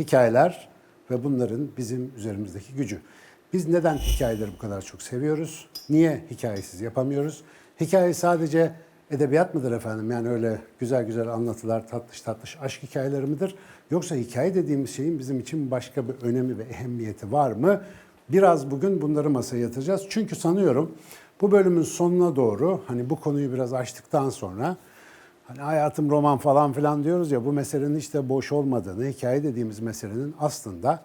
hikayeler ve bunların bizim üzerimizdeki gücü. Biz neden hikayeleri bu kadar çok seviyoruz? Niye hikayesiz yapamıyoruz? Hikaye sadece edebiyat mıdır efendim? Yani öyle güzel güzel anlatılar, tatlış tatlış aşk hikayeleri midir? Yoksa hikaye dediğimiz şeyin bizim için başka bir önemi ve ehemmiyeti var mı? Biraz bugün bunları masaya yatıracağız. Çünkü sanıyorum bu bölümün sonuna doğru hani bu konuyu biraz açtıktan sonra Hani hayatım roman falan filan diyoruz ya bu meselenin de boş olmadığını, hikaye dediğimiz meselenin aslında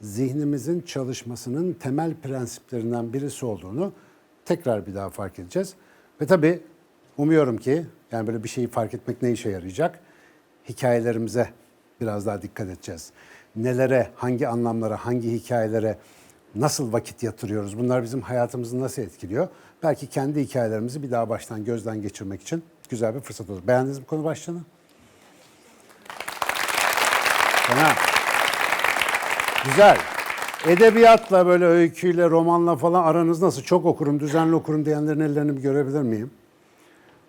zihnimizin çalışmasının temel prensiplerinden birisi olduğunu tekrar bir daha fark edeceğiz. Ve tabii umuyorum ki yani böyle bir şeyi fark etmek ne işe yarayacak? Hikayelerimize biraz daha dikkat edeceğiz. Nelere, hangi anlamlara, hangi hikayelere nasıl vakit yatırıyoruz? Bunlar bizim hayatımızı nasıl etkiliyor? Belki kendi hikayelerimizi bir daha baştan gözden geçirmek için güzel bir fırsat olur. Beğendiniz mi konu başlığını? Fena. Güzel. Edebiyatla böyle öyküyle, romanla falan aranız nasıl? Çok okurum, düzenli okurum diyenlerin ellerini görebilir miyim?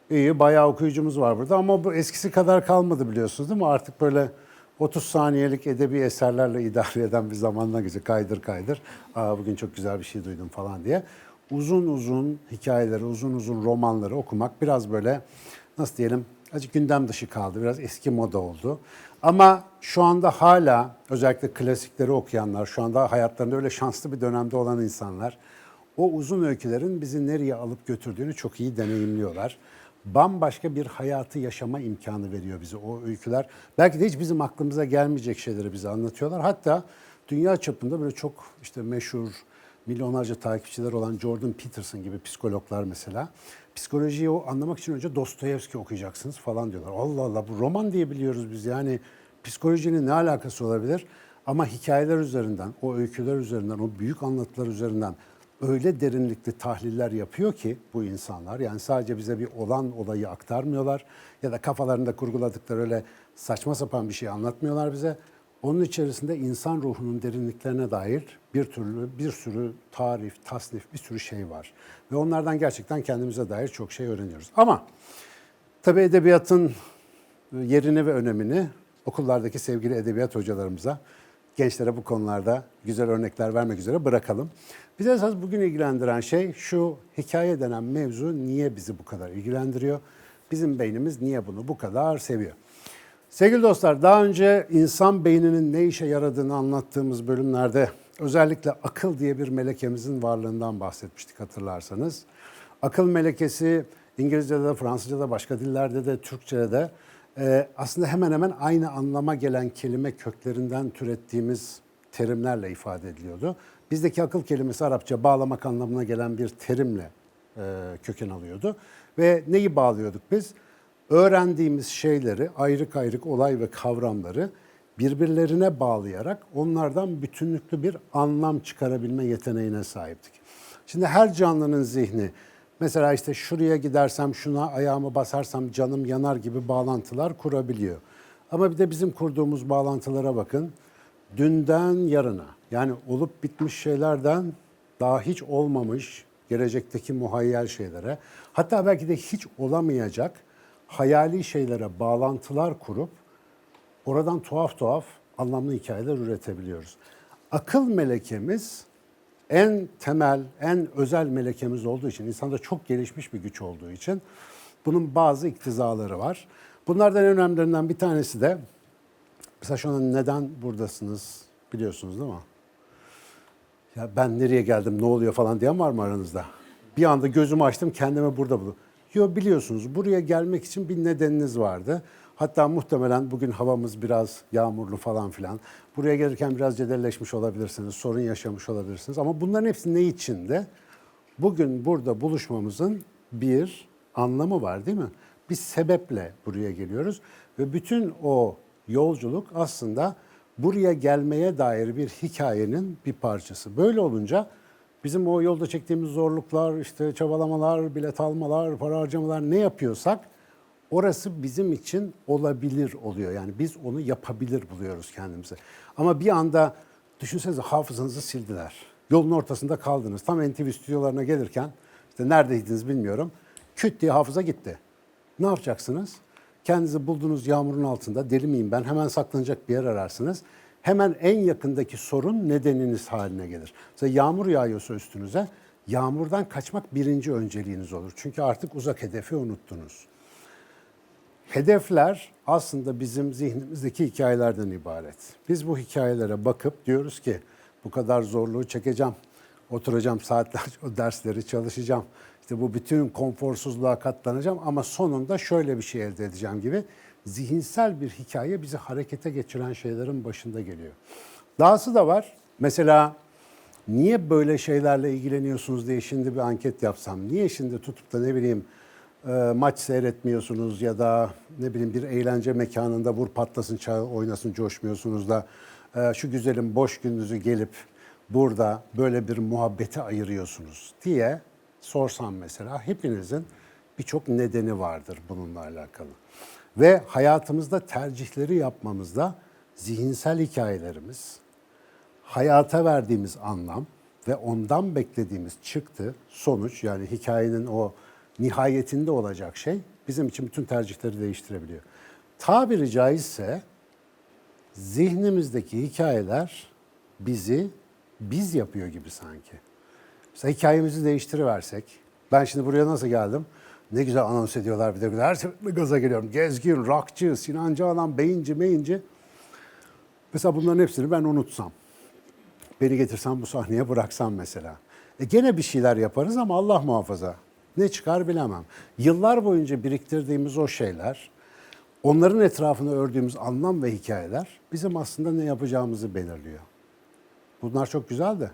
İyi, bayağı okuyucumuz var burada ama bu eskisi kadar kalmadı biliyorsunuz değil mi? Artık böyle 30 saniyelik edebi eserlerle idare eden bir zamanla geçiyor. Kaydır kaydır. Aa, bugün çok güzel bir şey duydum falan diye. Uzun uzun hikayeleri, uzun uzun romanları okumak biraz böyle nasıl diyelim azıcık gündem dışı kaldı. Biraz eski moda oldu. Ama şu anda hala özellikle klasikleri okuyanlar, şu anda hayatlarında öyle şanslı bir dönemde olan insanlar o uzun öykülerin bizi nereye alıp götürdüğünü çok iyi deneyimliyorlar. Bambaşka bir hayatı yaşama imkanı veriyor bize o öyküler. Belki de hiç bizim aklımıza gelmeyecek şeyleri bize anlatıyorlar. Hatta dünya çapında böyle çok işte meşhur, milyonlarca takipçiler olan Jordan Peterson gibi psikologlar mesela. Psikolojiyi o anlamak için önce Dostoyevski okuyacaksınız falan diyorlar. Allah Allah bu roman diye biliyoruz biz yani psikolojinin ne alakası olabilir? Ama hikayeler üzerinden, o öyküler üzerinden, o büyük anlatılar üzerinden öyle derinlikli tahliller yapıyor ki bu insanlar. Yani sadece bize bir olan olayı aktarmıyorlar ya da kafalarında kurguladıkları öyle saçma sapan bir şey anlatmıyorlar bize. Onun içerisinde insan ruhunun derinliklerine dair bir türlü bir sürü tarif, tasnif, bir sürü şey var. Ve onlardan gerçekten kendimize dair çok şey öğreniyoruz. Ama tabii edebiyatın yerini ve önemini okullardaki sevgili edebiyat hocalarımıza, gençlere bu konularda güzel örnekler vermek üzere bırakalım. Bize esas bugün ilgilendiren şey şu hikaye denen mevzu niye bizi bu kadar ilgilendiriyor? Bizim beynimiz niye bunu bu kadar seviyor? Sevgili dostlar, daha önce insan beyninin ne işe yaradığını anlattığımız bölümlerde özellikle akıl diye bir melekemizin varlığından bahsetmiştik hatırlarsanız. Akıl melekesi İngilizce'de de, Fransızca'da, başka dillerde de, Türkçe'de de e, aslında hemen hemen aynı anlama gelen kelime köklerinden türettiğimiz terimlerle ifade ediliyordu. Bizdeki akıl kelimesi Arapça bağlamak anlamına gelen bir terimle e, köken alıyordu. Ve neyi bağlıyorduk biz? Öğrendiğimiz şeyleri, ayrık ayrık olay ve kavramları birbirlerine bağlayarak onlardan bütünlüklü bir anlam çıkarabilme yeteneğine sahiptik. Şimdi her canlının zihni mesela işte şuraya gidersem şuna ayağımı basarsam canım yanar gibi bağlantılar kurabiliyor. Ama bir de bizim kurduğumuz bağlantılara bakın. Dünden yarına yani olup bitmiş şeylerden daha hiç olmamış gelecekteki muhayyel şeylere hatta belki de hiç olamayacak hayali şeylere bağlantılar kurup oradan tuhaf tuhaf anlamlı hikayeler üretebiliyoruz. Akıl melekemiz en temel, en özel melekemiz olduğu için, insanda çok gelişmiş bir güç olduğu için bunun bazı iktizaları var. Bunlardan en önemlilerinden bir tanesi de mesela şu an neden buradasınız biliyorsunuz değil mi? Ya ben nereye geldim, ne oluyor falan diyen var mı aranızda? Bir anda gözümü açtım, kendimi burada buldum. Yo biliyorsunuz buraya gelmek için bir nedeniniz vardı. Hatta muhtemelen bugün havamız biraz yağmurlu falan filan. Buraya gelirken biraz cedelleşmiş olabilirsiniz, sorun yaşamış olabilirsiniz. Ama bunların hepsi ne içinde? Bugün burada buluşmamızın bir anlamı var değil mi? Bir sebeple buraya geliyoruz ve bütün o yolculuk aslında buraya gelmeye dair bir hikayenin bir parçası. Böyle olunca bizim o yolda çektiğimiz zorluklar, işte çabalamalar, bilet almalar, para harcamalar ne yapıyorsak orası bizim için olabilir oluyor. Yani biz onu yapabilir buluyoruz kendimize. Ama bir anda düşünsenize hafızanızı sildiler. Yolun ortasında kaldınız. Tam NTV stüdyolarına gelirken işte neredeydiniz bilmiyorum. Küt diye hafıza gitti. Ne yapacaksınız? Kendinizi bulduğunuz yağmurun altında deli miyim ben hemen saklanacak bir yer ararsınız. Hemen en yakındaki sorun nedeniniz haline gelir. Mesela yağmur yağıyorsa üstünüze, yağmurdan kaçmak birinci önceliğiniz olur. Çünkü artık uzak hedefi unuttunuz. Hedefler aslında bizim zihnimizdeki hikayelerden ibaret. Biz bu hikayelere bakıp diyoruz ki bu kadar zorluğu çekeceğim. Oturacağım saatlerce o dersleri çalışacağım. İşte bu bütün konforsuzluğa katlanacağım ama sonunda şöyle bir şey elde edeceğim gibi zihinsel bir hikaye bizi harekete geçiren şeylerin başında geliyor. Dahası da var. Mesela niye böyle şeylerle ilgileniyorsunuz diye şimdi bir anket yapsam. Niye şimdi tutup da ne bileyim e, maç seyretmiyorsunuz ya da ne bileyim bir eğlence mekanında vur patlasın çağ oynasın coşmuyorsunuz da e, şu güzelim boş gününüzü gelip burada böyle bir muhabbeti ayırıyorsunuz diye sorsam mesela hepinizin birçok nedeni vardır bununla alakalı. Ve hayatımızda tercihleri yapmamızda zihinsel hikayelerimiz, hayata verdiğimiz anlam ve ondan beklediğimiz çıktı, sonuç yani hikayenin o nihayetinde olacak şey bizim için bütün tercihleri değiştirebiliyor. Tabiri caizse zihnimizdeki hikayeler bizi biz yapıyor gibi sanki. Mesela hikayemizi değiştiriversek, ben şimdi buraya nasıl geldim? Ne güzel anons ediyorlar bir de her seferinde gaza geliyorum. Gezgin, rockçı, Sinan Canan, beyinci, meyinci. Mesela bunların hepsini ben unutsam. Beni getirsem bu sahneye bıraksam mesela. E gene bir şeyler yaparız ama Allah muhafaza. Ne çıkar bilemem. Yıllar boyunca biriktirdiğimiz o şeyler, onların etrafını ördüğümüz anlam ve hikayeler bizim aslında ne yapacağımızı belirliyor. Bunlar çok güzel de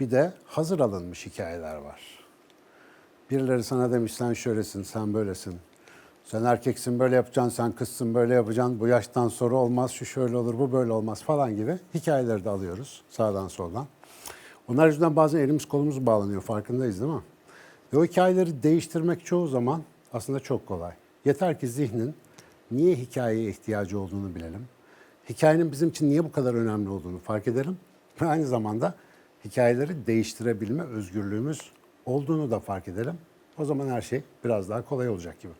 bir de hazır alınmış hikayeler var. Birileri sana demiş sen şöylesin, sen böylesin. Sen erkeksin böyle yapacaksın, sen kızsın böyle yapacaksın. Bu yaştan sonra olmaz, şu şöyle olur, bu böyle olmaz falan gibi hikayeleri de alıyoruz sağdan soldan. Onlar yüzünden bazen elimiz kolumuz bağlanıyor farkındayız değil mi? Ve o hikayeleri değiştirmek çoğu zaman aslında çok kolay. Yeter ki zihnin niye hikayeye ihtiyacı olduğunu bilelim. Hikayenin bizim için niye bu kadar önemli olduğunu fark edelim. Ve aynı zamanda hikayeleri değiştirebilme özgürlüğümüz olduğunu da fark edelim. O zaman her şey biraz daha kolay olacak gibi.